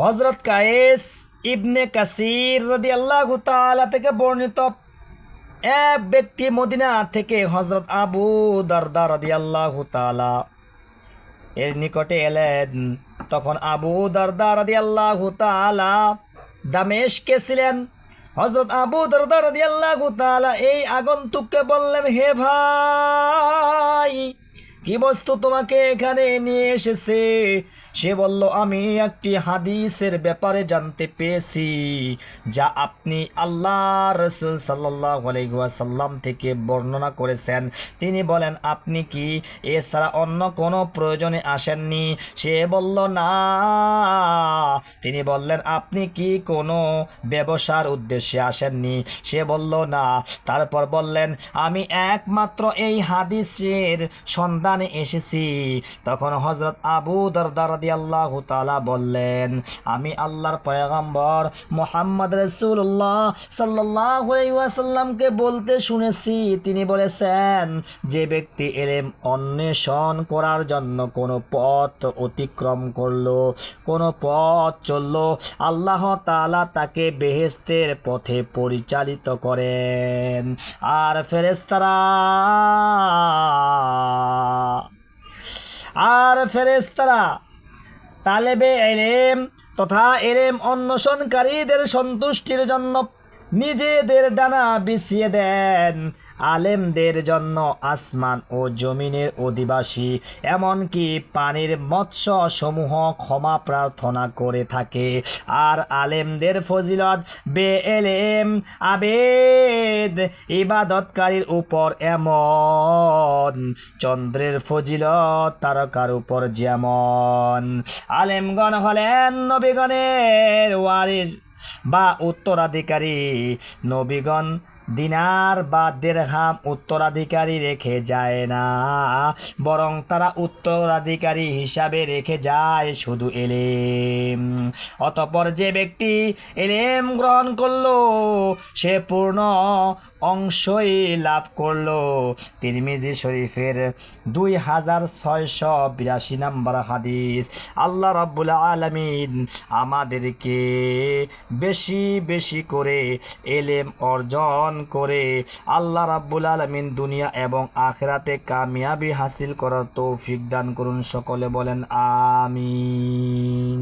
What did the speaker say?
হজরত কায়েস ইবনে কাসির রদি আল্লাহ তালা থেকে বর্ণিত এক ব্যক্তি মদিনা থেকে হজরত আবু দারদা রদি আল্লাহ তালা এর নিকটে এলেন। তখন আবু দারদা রদি আল্লাহ তালা দামেশকে ছিলেন। হজরত আবু দারদা রদি আল্লাহ তালা এই আগন্তুককে বললেন, হে ভাই কি বস্তু তোমাকে এখানে নিয়ে এসেছে? সে বলল, আমি একটি হাদিসের ব্যাপারে জানতে পেয়েছি যা আপনি আল্লাহ রসুল সাল্লাহ থেকে বর্ণনা করেছেন। তিনি বলেন, আপনি কি এছাড়া অন্য কোনো প্রয়োজনে আসেননি? সে বলল, না। তিনি বললেন, আপনি কি কোনো ব্যবসার উদ্দেশ্যে আসেননি? সে বলল, না। তারপর বললেন, আমি একমাত্র এই হাদিসের সন্ধানে এসেছি। তখন হজরত আবু দরদার আল্লাহ তালা বললেন, আমি আল্লাহর পয়গম্বর মোহাম্মদ রসুল্লাহ সাল্লাহ বলতে শুনেছি। তিনি বলেছেন, যে ব্যক্তি এলেম অন্বেষণ করার জন্য কোনো পথ অতিক্রম করল, কোনো পথ চলল, আল্লাহ তালা তাকে বেহেস্তের পথে পরিচালিত করেন। আর ফেরেস্তারা আর ফেরেস্তারা তালেবে এলেম তথা এলেম অন্বেষণকারীদের সন্তুষ্টির জন্য নিজেদের ডানা বিছিয়ে দেন। আলেমদের জন্য আসমান ও জমিনের অধিবাসী, এমনকি পানির মৎস্য সমূহ ক্ষমা প্রার্থনা করে থাকে। আর আলেমদের ফজিলত বে এলেম আবেদ, ইবাদতকারীর উপর এমন। চন্দ্রের ফজিলত তারকার উপর যেমন। আলেমগণ হলেন নবীগণের ওয়ারিস বা উত্তরাধিকারী। নবীগণ দিনার বা দেড়হাম উত্তরাধিকারী রেখে যায় না, বরং তারা উত্তরাধিকারী হিসাবে রেখে যায় শুধু এলেম। অতপর যে ব্যক্তি এলেম গ্রহণ করল, সে পূর্ণ অংশই লাভ করল। তিরমিজি শরীফের দুই হাজার ছয়শো বিরাশি নম্বর হাদিস, আল্লাহ রাব্বুল আলমিন আমাদেরকে বেশি বেশি করে এলেম অর্জন করে। আল্লাহ রাব্বুল আলমিন দুনিয়া এবং আখরাতে কামিয়াবি হাসিল করার তৌফিক দান করুন। সকলে বলেন, আমিন।